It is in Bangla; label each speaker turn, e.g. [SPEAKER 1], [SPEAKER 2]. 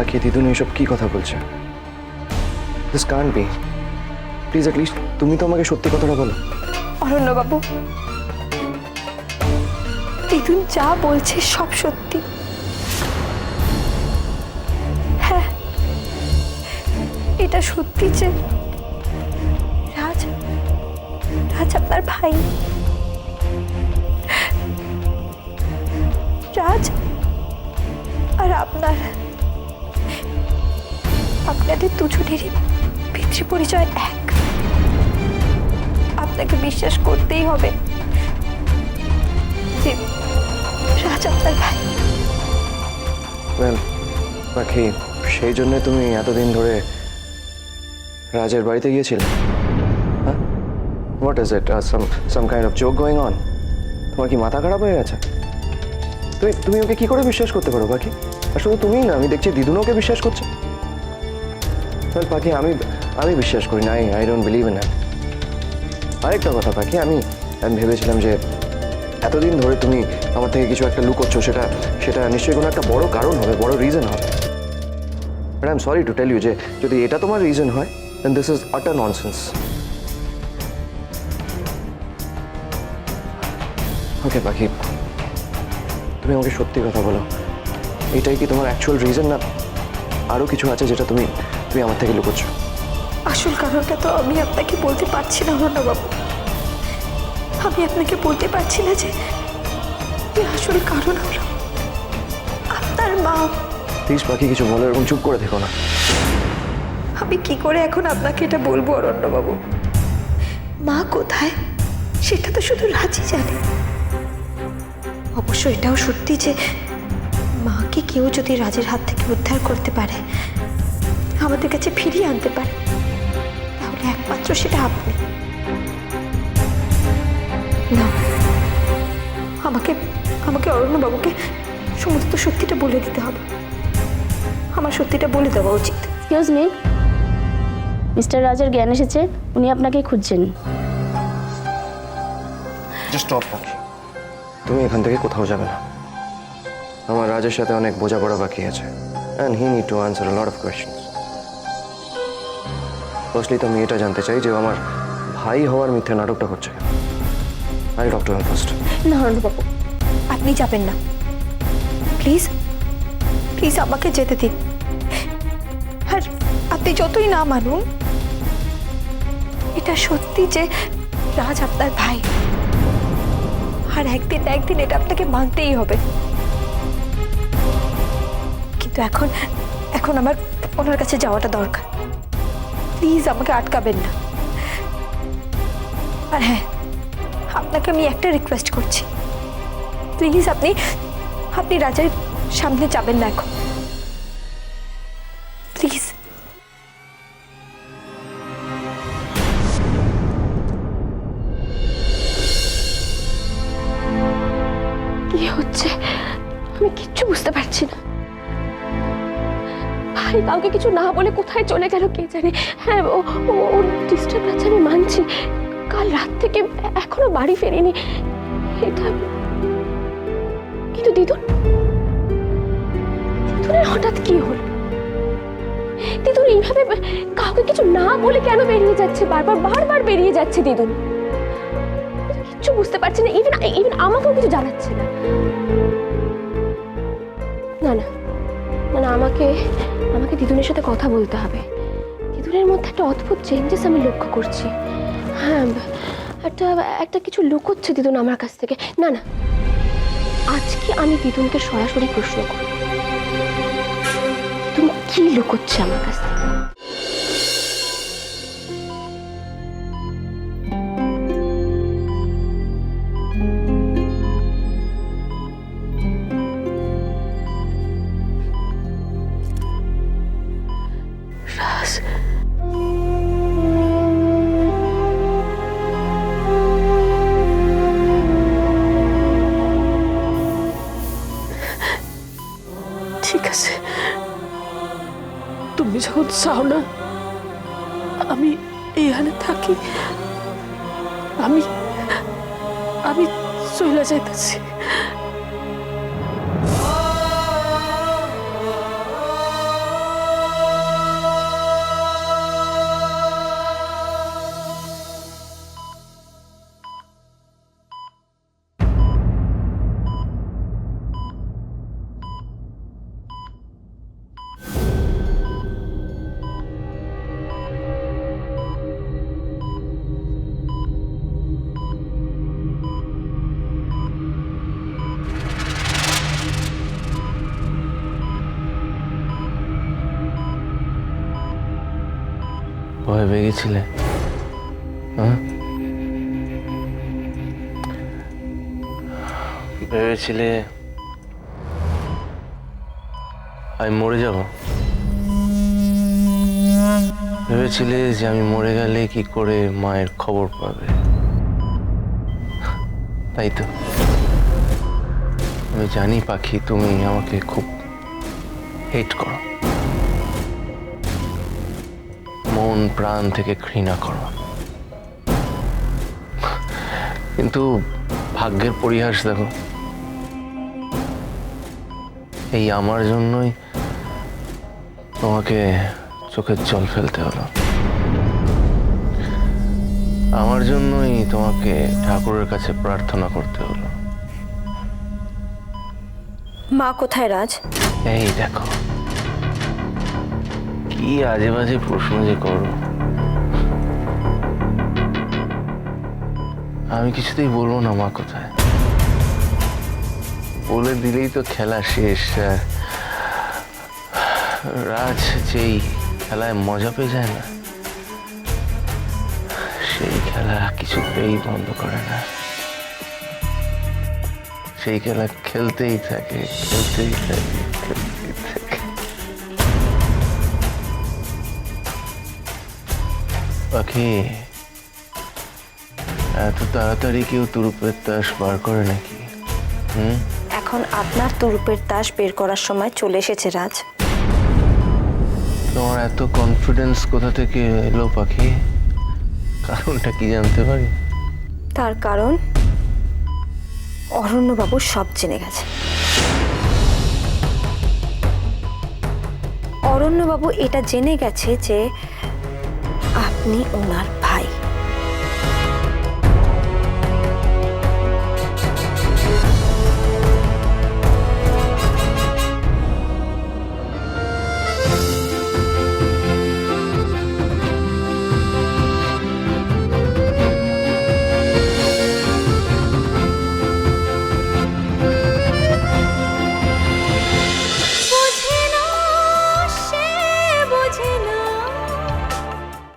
[SPEAKER 1] বাকি দিদুন এসব কি কথা বলছে? দিস কান বি প্লিজ অ্যাটলিস্ট তুমি তো আমাকে সত্যি কথাটা বলো।
[SPEAKER 2] অরণ্যবাবু দিদুন যা বলছে সব সত্যি। হ্যাঁ এটা সত্যি যে রাজ রাজ আপনার ভাই। রাজ আর আপনার আপনাদের দুজনেরই পিতৃ পরিচয় এক। আপনাকে বিশ্বাস করতেই হবে আপনার
[SPEAKER 1] বাকি, সেই জন্য তুমি এতদিন ধরে রাজের বাড়িতে গিয়েছিলে হ্যাঁ? What is it some some kind of joke going on তোমার কি মাথা খারাপ হয়ে গেছে? তুমি তুমি ওকে কি করে বিশ্বাস করতে পারো, বাকি? আর শুধু তুমিই না, আমি দেখছি দিদুন ওকে বিশ্বাস করছে। ওয়েল পাখি, আমি আমি বিশ্বাস করি না, আই ডোন্ট বিলিভ ইন আরেকটা কথা, পাখি, আমি আমি ভেবেছিলাম যে এতদিন ধরে তুমি আমার থেকে কিছু একটা লুকোচ্ছ, সেটা সেটা নিশ্চয়ই কোনো একটা বড় কারণ হবে, বড় রিজন হবে। But I am sorry to tell you যে যদি এটা তোমার রিজন হয় then this is utter nonsense okay Pakhi, তুমি আমাকে সত্যি কথা বলো। এটাই কি তোমার অ্যাকচুয়াল রিজন না আরও কিছু আছে যেটা তুমি তুমি আমার থেকে লুকোচ্ছ।
[SPEAKER 2] আসল কারণটা তো আমি আপনাকে বলতে পারছি না অরণ্যবাবু আমি আপনাকে বলতে পারছি না যে আসল কারণ হলো আপনার মা।
[SPEAKER 1] প্লিজ পাখি কিছু বলো এরকম চুপ করে থেকো না।
[SPEAKER 2] আমি কি করে এখন আপনাকে এটা বলব অরণ্যবাবু মা কোথায়? সেটা তো শুধু রাজি জানে। অবশ্য এটাও সত্যি যে মাকে কেউ যদি রাজের হাত থেকে উদ্ধার করতে পারে আমাদের কাছে ফিরিয়ে আনতে পারে। তাহলে একমাত্র সেটা আপনি। না আমাকে আমাকে অরণ্যবাবুকে সমস্ত সত্যিটা বলে দিতে হবে। আমার সত্যিটা বলে দেওয়া উচিত।
[SPEAKER 3] এক্সকিউজ মি মিস্টার রাজের জ্ঞান এসেছে উনি আপনাকে খুঁজছেন।
[SPEAKER 1] জাস্ট স্টপ তুমি এখান থেকে কোথাও যাবে না। আমার রাজের সাথে অনেক বোঝাপড়া বাকি আছে। And he need to answer lot of questions firstly তো আমি এটা জানতে চাই যে আমার ভাই হওয়ার মিথ্যে নাটকটা কেন? আই ডক্টর ফার্স্ট
[SPEAKER 2] না অরণ্যবাবু আপনি যাবেন না। প্লিজ প্লিজ আমাকে যেতে দিন। আর আপনি যতই না মানুন, এটা সত্যি যে রাজ আপনার ভাই। আর একদিন একদিন এটা আপনাকে মানতেই হবে। কিন্তু এখন এখন আমার ওনার কাছে যাওয়াটা দরকার। প্লিজ আমাকে আটকাবেন না আর হ্যাঁ আপনাকে আমি একটা রিকোয়েস্ট করছি প্লিজ আপনি আপনি রাজার সামনে যাবেন না এখন প্লিজ
[SPEAKER 3] কি হচ্ছে আমি কিচ্ছু বুঝতে পারছি না ভাই, কাউকে কিছু না বলে কোথায় চলে গেল কে জানে? হ্যাঁ ও, ও- ওর ডিস্টার্ব আছে, আমি মানছি। কাল রাত থেকে এখনও বাড়ি ফেরেনি। এটা কিন্তু দিদুন, দিদুনের হঠাৎ কি হলো? দিদুন, এইভাবে কাউকে কিছু না বলে কেন বেরিয়ে যাচ্ছে? বারবার বারবার বেরিয়ে যাচ্ছে দিদুন। কিচ্ছু বুঝতে পারছি না ইভেন ইভেন আমাকেও কিছু জানাচ্ছে না। না না। না না আমাকে আমাকে দিদুনের সাথে কথা বলতে হবে। দিদুনের মধ্যে একটা অদ্ভুত চেঞ্জেস আমি লক্ষ্য করছি। হ্যাঁ একটা একটা কিছু লুকোচ্ছে দিদুন আমার কাছ থেকে। না না। আজকে আমি দিদুনকে সরাসরি প্রশ্ন করব। দিদুন কি লুকোচ্ছে আমার কাছ থেকে? রাজ
[SPEAKER 4] ঠিক আছে। তুমি যখন চাও না আমি এইখানে থাকি। আমি আমি চলে যাইতেছি।
[SPEAKER 5] ভেবে গেছিলে? হ্যাঁ? ভেবেছিলে আমি মরে যাব? ভেবেছিলে যে আমি মরে গেলে কি করে মায়ের খবর পাবে? তাই তো। আমি জানি পাখি, তুমি আমাকে খুব হেট করো। মন প্রাণ থেকে ঘৃণা করো। কিন্তু ভাগ্যের পরিহাস দেখো। এই আমার জন্যই তোমাকে চোখের জল ফেলতে হলো। আমার জন্যই তোমাকে ঠাকুরের কাছে প্রার্থনা করতে হলো।
[SPEAKER 2] মা কোথায় রাজ?
[SPEAKER 5] এই দেখো। কি আজে বাজে প্রশ্ন যে করো? আমি কিছুতেই বলব না মা কোথায়। বলে দিলেই তো খেলা শেষ রাজ যেই খেলায় মজা পেয়ে যায় না, সেই খেলা কিছুতেই বন্ধ করে না। সেই খেলা খেলতেই থাকে খেলতেই থাকে, খেলতেই পাখি। এত তাড়াতাড়ি কেউ তুরুপের তাস বার করে নাকি? হুম?
[SPEAKER 2] এখন আপনার তুরুপের তাস বের করার সময় চলে এসেছে রাজ।
[SPEAKER 5] তোমার এত কনফিডেন্স কোথা থেকে এলো পাখি? কারণটা কি জানতে পারি?
[SPEAKER 2] তার কারণ অরণ্যবাবু সব জেনে গেছে। অরণ্যবাবু এটা জেনে গেছে যে আপনি ওনার ভাই